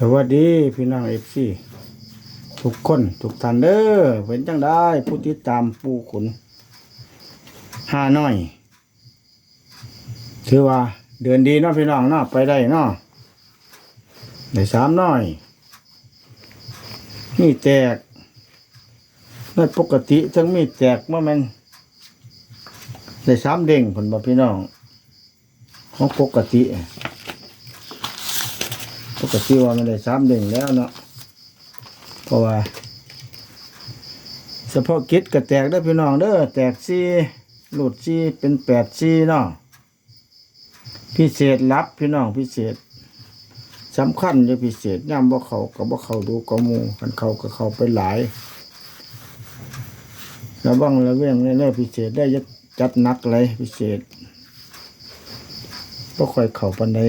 สวัสดีพี่น้องเอฟซีทุกคนทุกท่านเด้อเป็นจังได้ผู้ติดตามปูขุนห้าน้อย ถือว่าเดือนดีเนาะพี่น้องเนาะไปได้เนาะได้สามน้อย มีแตกในปกติทั้งมีแตกเมื่อมันได้สามเด้งผลบ่พี่น้อง ของปกติ ปกติว่ามันได้สามเด้งแล้วเนาะเพราะว่าเฉพาะกิจก็แตกได้พี่น้องเด้อแตกซี่หลุดซี่เป็นแปดซี่เนาะพิเศษลับพี่น้องพิเศษสำคัญเลยพิเศษย่ำว่าเขากับว่าเขาดูกระมูกันเขากับเขาไปหลายระวังระเวียงเรื่อยๆพิเศษได้จะจัดนักเลยพิเศษก็ค่อยเข่าปันใด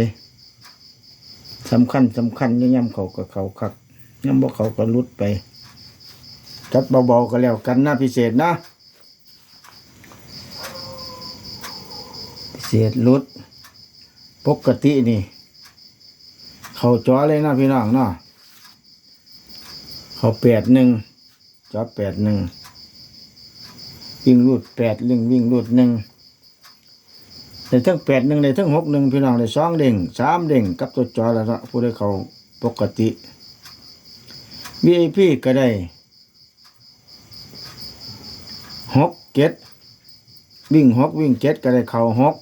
สำคัญสำคัญย่ย่ำเขากับเขาคักย่ำบ่เขาก็ลุดไปจัดเบาๆก็แล้วกันนะพิเศษนะพิเศษลุดปกตินี่ เขาจอเลยนะพี่น้องเนาะเขาแปดหนึ่งจอแปดหนึ่งวิ่งรูดแปดลิงวิ่งรูดหนึ่ง ได้ทั้งแปดหนึ่งได้ทั้งหกหนึ่งพี่น้องได้สองเด้งสามเด้งกับตัวจอแล้วนะผู้ได้เขาปกติ VIP ก็ได้หกเจ็ดวิ่งหกวิ่งเจ็ดก็ได้เข่าหก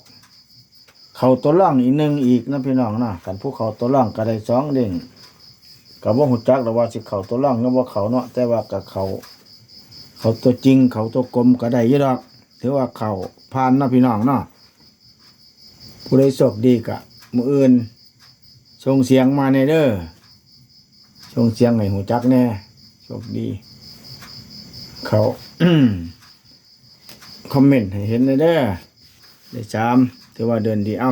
เข่าตัวล่างอีกหนึ่งอีกนะพี่น้องนะกันผู้เข่าตัวล่างก็ได้สองเด้งกับว่าหุ่จักแล้วว่าสิเข่าตัวล่างก็ว่าเขาเนาะแต่ว่ากับเขาเขาตัวจริงเขาตัวกลมก็ได้เยอะดอกถือว่าเขาผ่านนะพี่น้องเนาะ ผู้ใดโชคดีกะมืออื่นส่งเสียงมาในเด้อส่งเสียงให้หูจักแน่โชคดี เขาคอมเมนต์ให้เห็นในเด้อได้สามถือว่าเดินดีเอ้า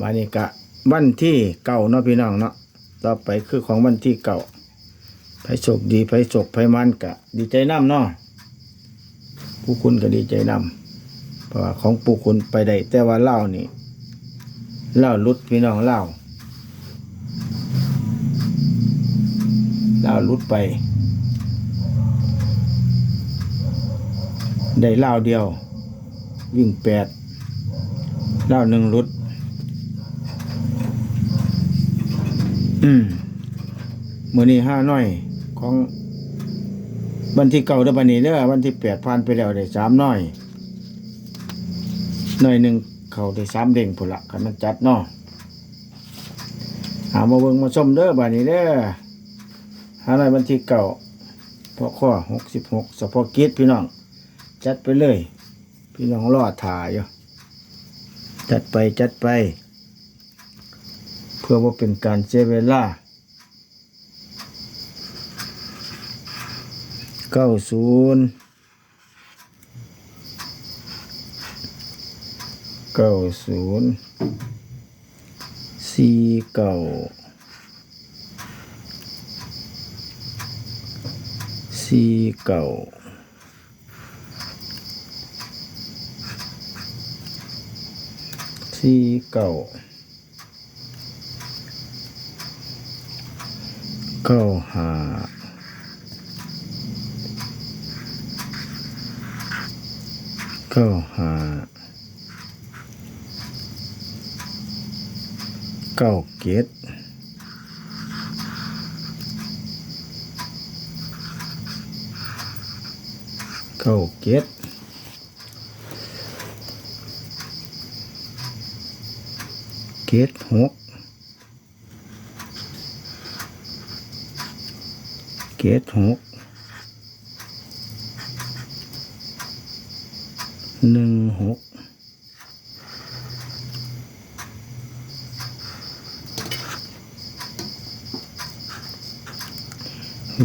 บานี้กะวันที่เก่าเนาะพี่น้องเนาะต่อไปคือของวันที่เก่าไผโชคดีไผโชคไผมันกะ ดีใจน้ำเนาะผู้คุณก็ดีใจน้ำเพราะว่าของผู้คุณไปได้แต่ว่าเล่านี่ เล่าลุดพี่น้องเล่าเล่าลุดไป ได้เล่าเดียว วิ่งแปดเล่าหนึ่งลุด อืมมือนี้ห้าน้อยของวันที่เก่าเด้อบันนี้เด้อวันที่แปดผ่านไปแล้วได้สามน้อยน้อยหนึ่ง เขาได้สามเด้งพุ่นละคันมันจัดเนาะหามาเบิ่งมาชมเด้อบาดนี้เด้อหาอะไรบันทีเก่าพอข้อหกสิบหกสพกิจพี่น้อง จัดไปเลย พี่น้องรอถ่ายอยู่จัดไปจัดไป เพื่อว่าเป็นการเสียเวลาเก้าศูนย์ เก้าศูนย์สี่เก้าสี่เก้าสี่เก้าเก้าห้าเก้าห้า เก้าเกตเก้าเกตเกตหกเกตหกหนึ่งหก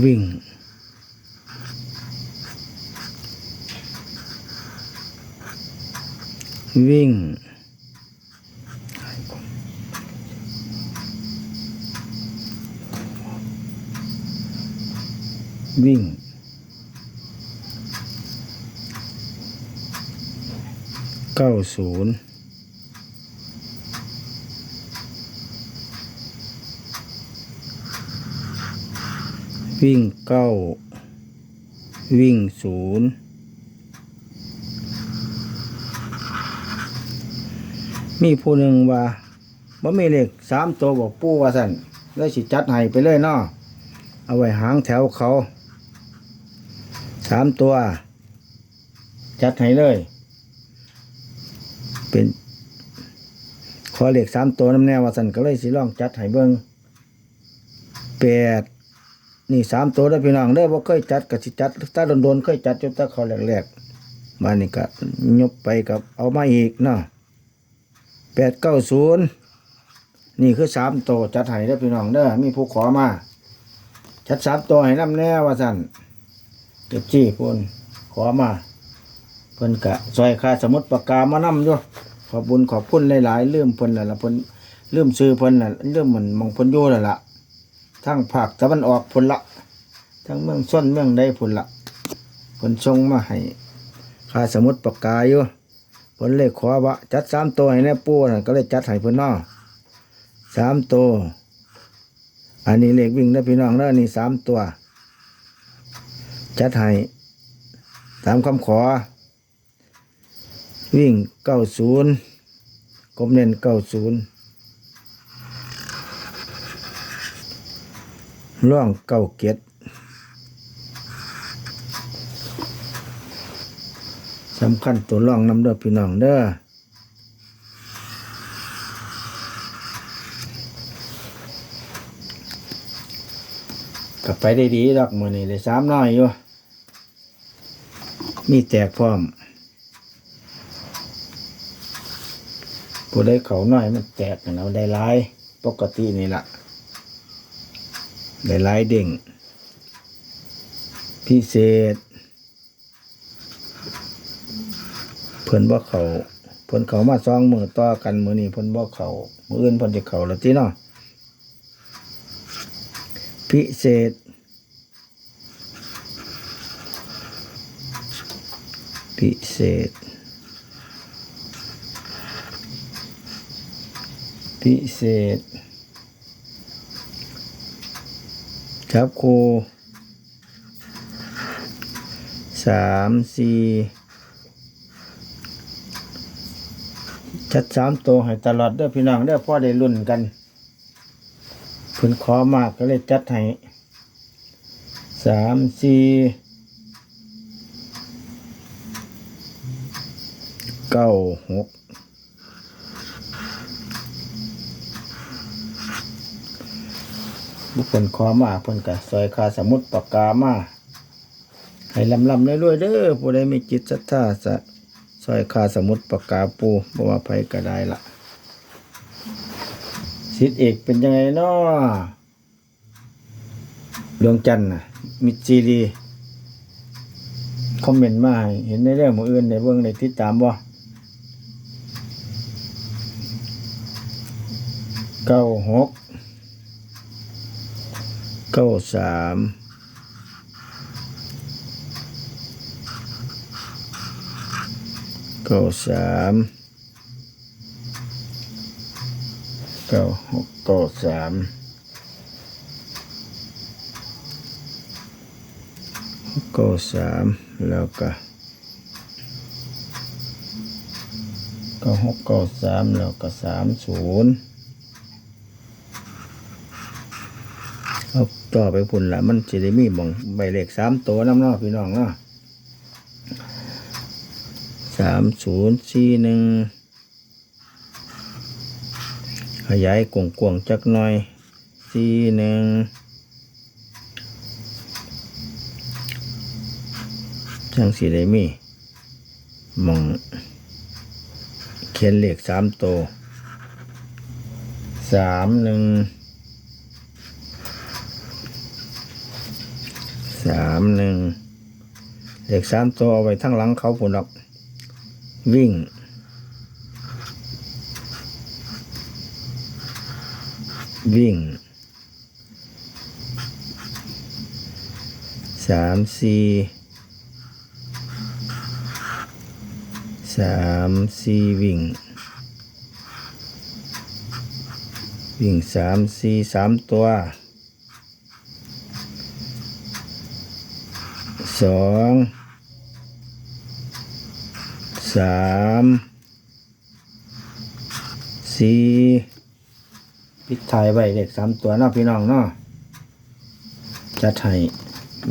วิ่ง วิ่ง วิ่ง เก้าศูนย์ วิ่งเก้า วิ่งศูนย์มีผู้หนึ่งว่าบ่มีเลขสามตัวบอกปู่ว่าสั่นเลยสิจัดให้ไปเลยเนาะเอาไว้หางแถวเขาสามตัว จัดให้เลย เป็น ขอเลขสามตัวน้ำแน่ว่าสั่นก็เลยสิลองจัดให้เบิ่งแปด นี่สามตัวได้พี่น้องเด้อบ่เคยจัดก็สิจัดถ้าโดนๆเคยจัดอยู่แต่เขาแรกๆมานี่ก็ยกไปกับเอามาอีกเนาะแปดเก้าศูนย์นี่คือสามตัวจัดให้ได้พี่น้องเด้อมีผู้ขอมาจัดสามตัวให้น้ำแน่ว่าสั่นเก็บจี้พุ่นขอมาเพิ่นกะซอยค่าสมุดปากกามานำอยู่ขอบบุญขอบคุณหลายๆลืมเพิ่นแล้วล่ะเพิ่นลืมซื้อเพิ่นน่ะลืมเหมือนมองเพิ่นอยู่แล้วล่ะ ทั้งภาคตะวันออกพุ่นละทั้งเมืองส้นเมืองใดพุ่นละเพิ่นส่งมาให้ค่าสมุดปากกาอยู่เพิ่นเลยขอว่าจัดสามตัวให้แน่ปู่น่ะก็เลยจัดให้เพิ่นนาะสามตัวอันนี้เลขวิ่งนะพี่น้องเด้อนี่สามตัว จัดให้ตามคำขอ วิ่งเก้าศูนย์กลมเน้นเก้าศูนย์ ร่องเก้าเก็ดสำคัญตัวร่องน้ำเด้อพี่น้องเด้อกับไปได้ดีดอกมือนี่ได้สามน้อยอยู่ มีแตกพร้อมผู้ได้เขาน้อยมันแตกกันเอาได้หลาย ปกตินี่แหละ ได้หลายเด้งพิเศษ เพิ่นบ่เขาเพิ่นเขามาซองมือต่อกันมือนี้เพิ่นบ่เขามืออื่นเพิ่นจะเขาแล้วติเนาะพิเศษพิเศษ พิเศษ จับครูสามสี่ชัดสามตัวให้ตลอดเด้อพี่น้องเด้อพ่อได้รุ่นกันเพิ่นขอมากก็เลยจัดให้สามสี่เก้าหก บุคคลขอมาเพิ่นกะซอยคาสมุดปากกามาให้ลำลำรวยๆเด้อผู้ใดมีจิตศรัทธาจะซอยคาสมุดปากกาปูบ่ว่าไผก็ได้ละสิทธิเอกเป็นยังไงเนาะดวงจันทร์น่ะมิตรซีดีคอมเมนต์มาให้เห็นในเรื่องหมืออื่นในเบิ่งในติดตามบ่เก้าหก เก้าสามเก้าสามเก้าหกเก้าสามเก้าสามแล้วก็เก้าหกเก้าสามแล้วก็สามศูนย์ เอาต่อไปพุ่นละมันจะได้มีมองใบเลขสามตัวน้ำนาพี่น้องเนาะสามศูนย์สี่หนึ่งขยายกวงกวงๆจักหน่อยสี่หนึ่งจังสีได้มีมองเขียนเลขสามตัวสามหนึ่ง สามหนึ่งเลขสามตัวเอาไว้ทั้งหลังเขาผลดอกวิ่งวิ่งสามสี่สามสี่วิ่ง วิ่งสามสี่สามตัว สองสามสี่ปิดทายไว้เลขสามตัวเนาะพี่น้องเนาะจัดให้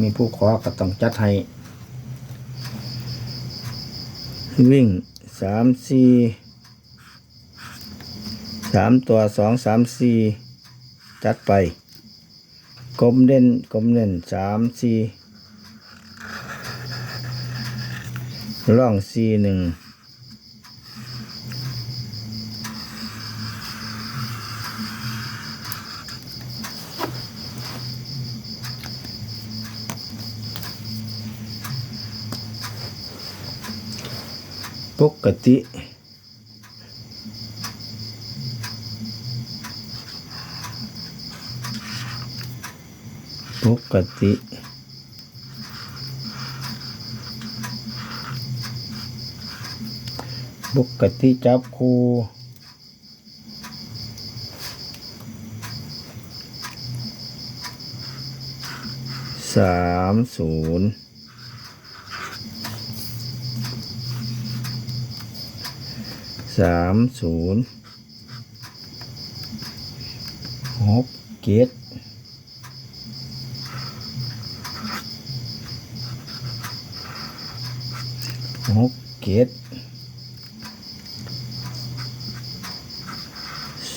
มีผู้ขอก็ต้องจัดให้วิ่งสามสี่สามตัวสองสามสี่จัดไปกลมเด่นกลมเด่นสามสี่ ร่องสี่หนึ่งปกติปกติ ปกติจับคูสามศูนย์สามศูนย์หกเจ็ดหกเจ็ด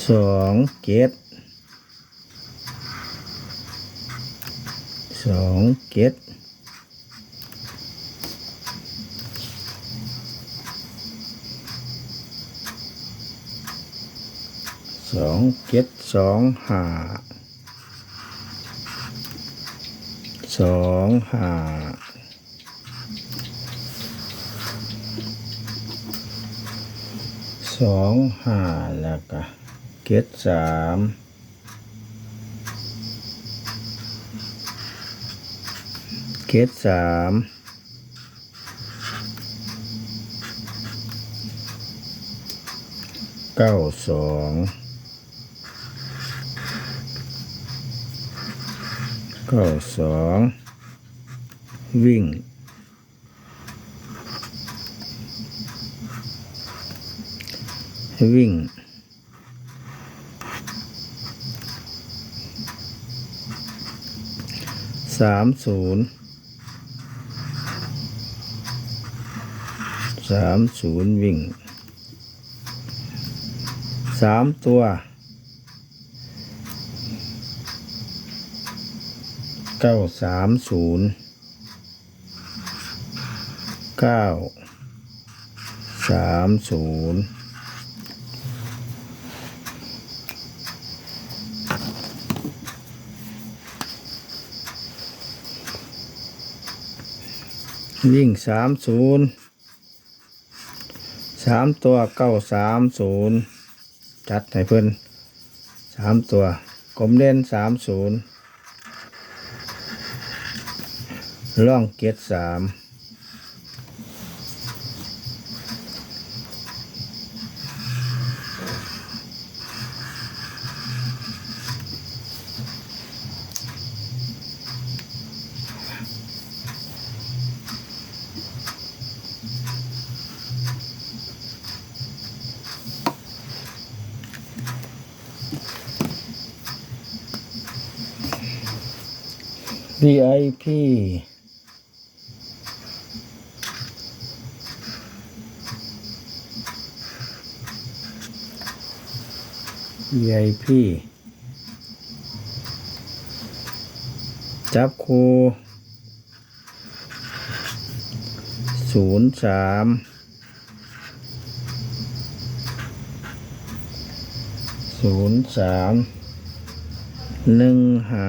สองเจ็ดสองเจ็ดสองเจ็ดสองหาสองหาสองหาแล้วก็ เกตสามเกตสามเก้าสองเก้าสองวิ่งวิ่ง สามศูนย์สามศูนย์วิ่งสามตัวเก้าสามศูนย์เก้าสามศูนย์ วิ่งสามศูนย์สามตัวเก้าสามศูนย์จัดให้เพื่อนสามตัวกลมเล่นสามศูนย์ล่องเกียรสาม วีไอพีวีไอพีจับคูศูนย์สามศูนย์สามหนึ่งห้า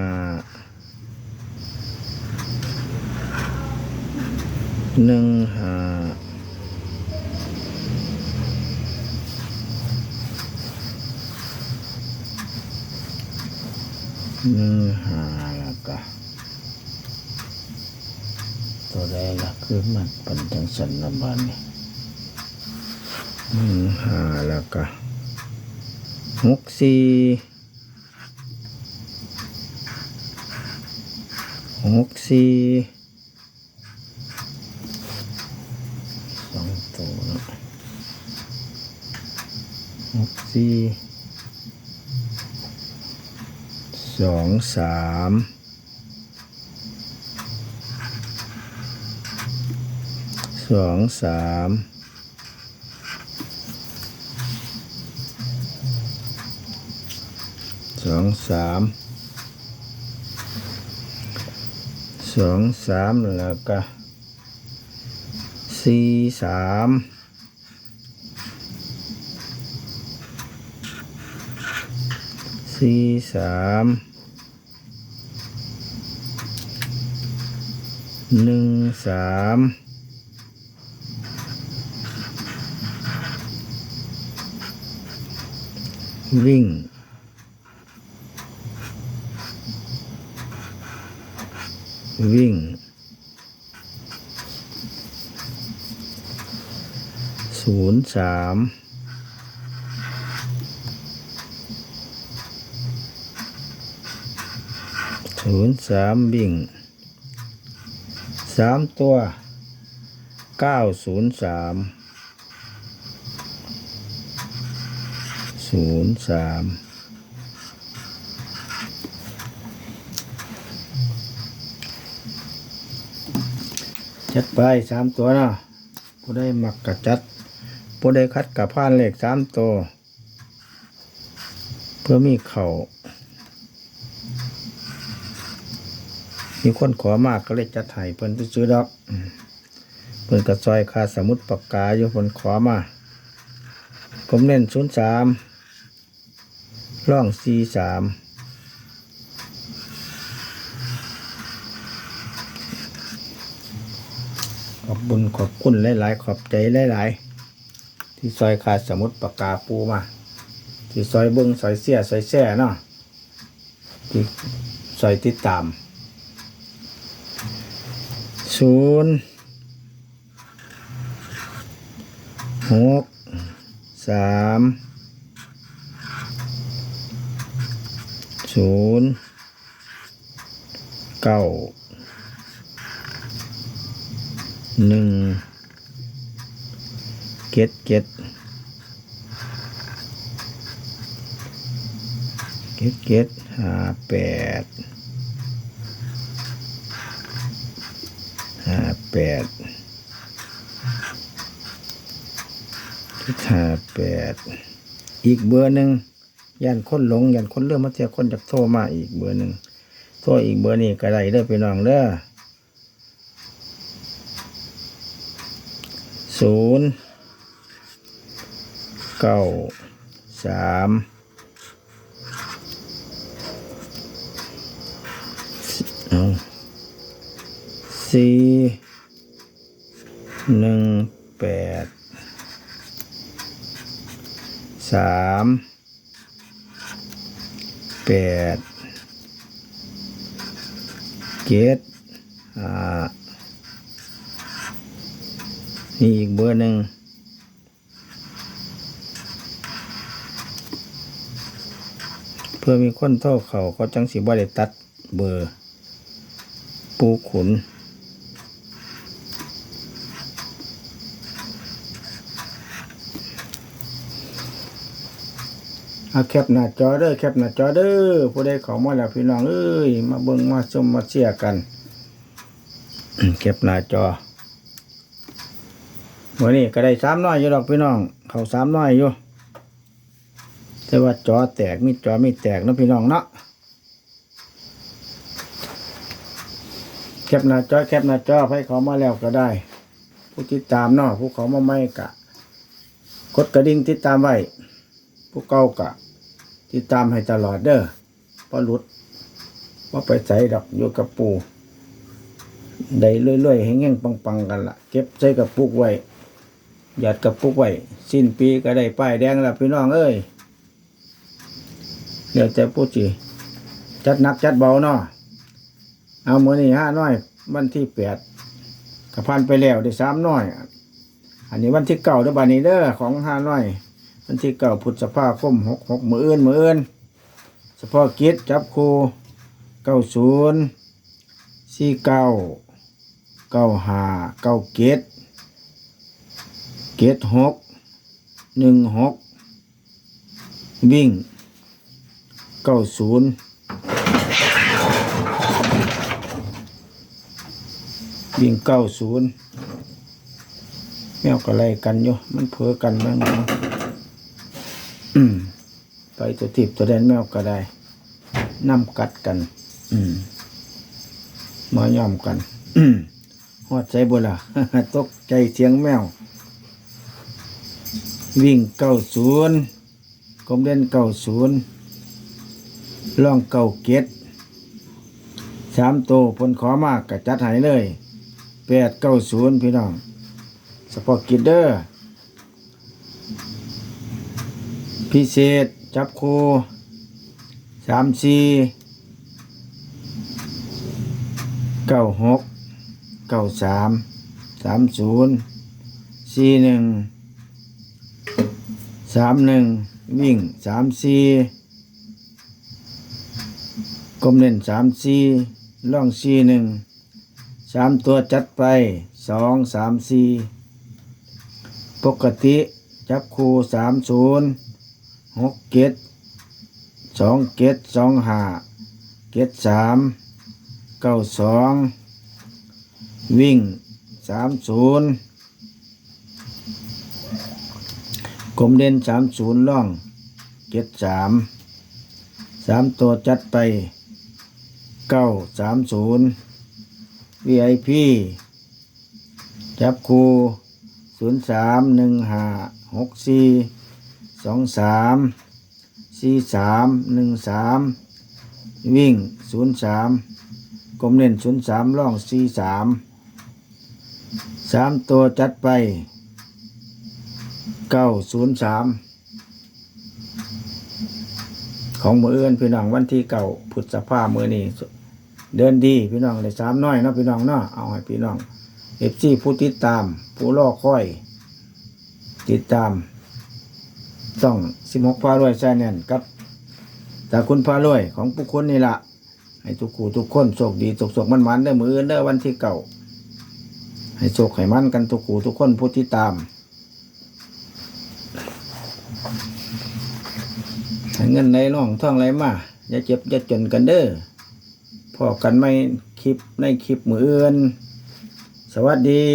หนึ่งห้าหนึ่งห้าล้วก็ตัวแรกละคือมันเป็นจังสันละบานนี่หนึ่งห้าล้วก็หกสี่หกสี่ หก สี่สองสามสองสามสองสามสองสามแล้วก็สี่สาม สี่สามหนึ่งสามวิ่งวิ่งศูนย์สาม ศูนย์สามวิ่งสามตัวเก้าศูนย์สามศูนย์สามจัดไปสามตัวเนาะผู้ได้มักกะจัดผู้ได้คัดกับผ่านเลขสามตัว เพื่อมีเข่า มีคนขอมากก็เลยจัดให้เพิ่นซื้อๆดอกเพิ่นกระซอยคาสมุดปากกาอยู่เพิ่นขอมา ผมเล่นศูนย์สามร่องสี่สามขอบบุญขอบคุณหลายๆ ขอบใจหลายๆ ที่ซอยคาสมุดปากกาปูมา ที่ซอยเบิ้งซอยเสียซอยแส่เนาะที่ซอยติดตาม ศูนย์หกสามศูนย์เก้าหนึ่งเก็ดเก็ดเก็ดเก็ดห้าแปด ห้าแปดห้าแปดอีกเบอร์หนึ่งยันคนหลงยันคนเริ่อมมาเทียคนจากโทรมาอีกเบอร์หนึ่งโทรอีกเบอร์นี้ก็ได้เด้อพี่น้องเด้อศูนย์เก้าสาม สี่หนึ่งแปดสามแปดเจ็ดอ่านี่อีกเบอร์หนึ่งเพื่อมีคนโทรเขาเขาจังสิบ่ได้ตัดเบอร์ ปูขุน เอาแคปหน้าจอเด้อแคปหน้าจอเด้อผู้ใดเขามาแล้วพี่น้องเอ้ยมาเบิ่งมาชมมาเชียร์กันแคปหน้าจอวันนี้ก็ได้สามน้อยอยู่ดอกพี่น้อง เขาสามน้อยอยู่แต่ว่าจอแตกมีจอไม่แตกนะพี่น้องเนาะแคปหน้าจอแคปหน้าจอให้เขามาแล้วก็ได้ ผู้ติดตามเนาะผู้เขามาไม่กะ กดกระดิ่งติดตามไว้ผู้เก่ากะ ติดตามให้ตลอดเด้อพอหลุดว่าไปใส่ดอกอยู่กับปูได้เรื่อยๆให้เงี้ยงปังๆกันละเก็บใส่กับปุกไว้หยัดกับปุกไว้สิ้นปีก็ได้ป้ายแดงล้วพี่น้องเอ้ยเดี๋ยวจะพูดจีจัดนักจัดเบาเนาะเอาเมื่อนี่ห้าน้อย วันที่แปดกระพันไปแล้วได้สามน้อย อันนี้วันที่เก่าเด้อบันนี้เด้อของห้าน้อย วันที่เก่าพุทธภาคมหกหกมืออื่นมืออื่นเฉพาะกิจจับครูเก้าศูนย์สี่เก้าเก้าหาเก้าเกตเกตหกหนึ่งหกวิ่งเก้าศูนย์วิ่งเก้าศูนย์แมวก็ไล่กันอยู่มันเผลอกันบ้างเนาะ ไปตัวทิพย์ตัวแดนแมวก็ได้นำกัดกัน อืมมาย่อมกัน อืมหอดใจบ่ล่ะตกใจเสียงแมว วิ่งเก้าศูนย์กลมเด่นเก้าศูนย์ล่องเก้าเกตสามโตวเพนขอมากกะจัดหายเลยแปดเก้าศูนย์พี่น้องสปอร์ตกิดเดอร์ พิเศษ จับโคสามสี่เก้าหกเก้าสามสามศูนย์สี่หนึ่งสามหนึ่งวิ่งสามสี่กลมเล่นสามสี่ล่องสี่หนึ่งสามตัวจัดไปสองสามสี่ปกติจับคูสามศูนย์ หกเกตสองเกตสองห้าเกตสามเก้าสองวิ่งสามศูนย์กลมเด่นสามศูนย์ล่องเกตสามสามตัวจัดไปเก้าสามศูนย์ VIP จับคูศูนย์สามหนึ่งห้าหกสี่ สองสามสี่สามหนึ่งสามวิ่งศูนย์สามกลมเล่นศูนย์สามล่องสี่สามสามตัวจัดไปเก้าศูนย์สามของมือเอื้อนพี่น้องวันที่เก่าพุทธภามือนี้เดินดีพี่น้องเลยสามน้อยเนาะพี่น้องเนาะเอาให้พี่น้องเอฟซีผู้ติดตาม ผู้รอค่อย ติดตาม ต้องสิบหกพารวยแซนแนนครับแต่คุณพารวยของผู้คนนี่ละให้ทุกคู่ทุกคนโชคดีตกสกมันมันๆเด้อมืออื่นเด้อวันที่เก่า ให้โชคให้มันกันทุกคู่ทุกคนผู้ที่ตามให้เงินไหลน่องท่องไหลมาอย่าเจ็บอย่าจนกันเด้อพอกันไม่คลิปในคลิปมืออื่น สวัสดี